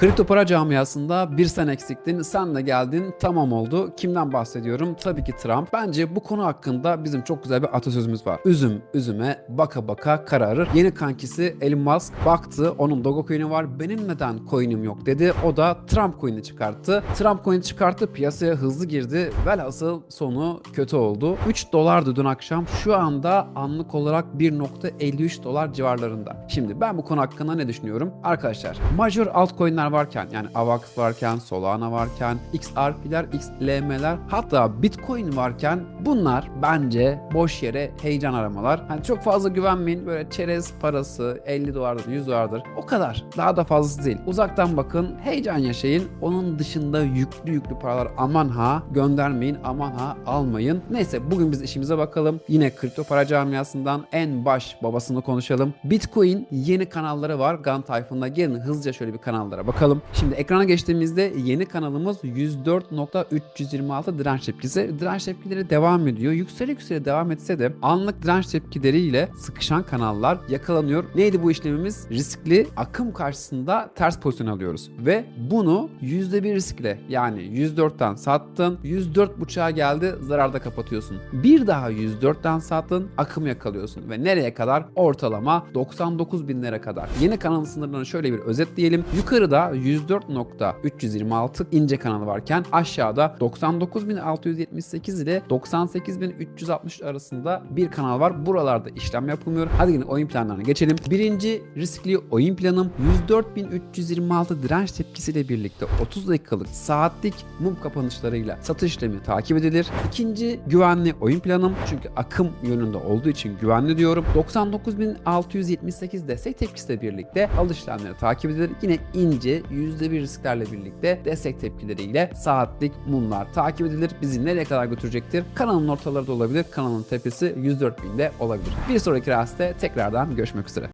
Kripto para camiasında bir sen eksiktin, sen de geldin, tamam oldu. Kimden bahsediyorum? Tabii ki Trump. Bence bu konu hakkında bizim çok güzel bir atasözümüz var. Üzüm üzüme baka baka kararır. Yeni kankisi Elon Musk baktı, onun Dogecoin'i var, benim neden coin'im yok dedi. O da Trump coin'i çıkarttı. Trump coin'i çıkarttı, piyasaya hızlı girdi. Velhasıl sonu kötü oldu. 3 dolardı dün akşam. Şu anda anlık olarak 1.53 dolar civarlarında. Şimdi ben bu konu hakkında ne düşünüyorum? Arkadaşlar major altcoin'ler varken yani AVAX varken, Solana varken, XRP'ler, XLM'ler hatta Bitcoin varken bunlar bence boş yere heyecan aramalar. Hani çok fazla güvenmeyin. Böyle çerez parası 50 dolardır, 100 dolardır. O kadar. Daha da fazlası değil. Uzaktan bakın, heyecan yaşayın. Onun dışında yüklü yüklü paralar aman ha göndermeyin, aman ha almayın. Neyse bugün biz işimize bakalım. Yine kripto para camiasından en baş babasını konuşalım. Bitcoin yeni kanalları var. Gun Tayfun'da gelin hızlıca şöyle bir kanallara bakalım. Şimdi ekrana geçtiğimizde yeni kanalımız 104.326 direnç tepkisi. Direnç tepkileri devam ediyor. Yüksele yüksele devam etse de anlık direnç tepkileriyle sıkışan kanallar yakalanıyor. Neydi bu işlemimiz? Riskli akım karşısında ters pozisyon alıyoruz. Ve bunu %1 riskle yani 104'ten sattın 104.5'a geldi zararda kapatıyorsun. Bir daha 104'ten sattın akım yakalıyorsun. Ve nereye kadar? Ortalama 99 binlere kadar. Yeni kanalın sınırlarını şöyle bir özetleyelim. Yukarıda 104.326 ince kanalı varken aşağıda 99.678 ile 98.360 arasında bir kanal var. Buralarda işlem yapılmıyor. Hadi yine oyun planlarına geçelim. Birinci riskli oyun planım 104.326 direnç tepkisiyle birlikte 30 dakikalık saatlik mum kapanışlarıyla satış işlemi takip edilir. İkinci güvenli oyun planım çünkü akım yönünde olduğu için güvenli diyorum. 99.678 destek tepkisiyle birlikte alış işlemleri takip edilir. Yine ince %1 risklerle birlikte destek tepkileriyle saatlik mumlar takip edilir. Bizi nereye kadar götürecektir? Kanalın ortaları da olabilir. Kanalın tepesi 104.000'de olabilir. Bir sonraki rahatsızda tekrardan görüşmek üzere.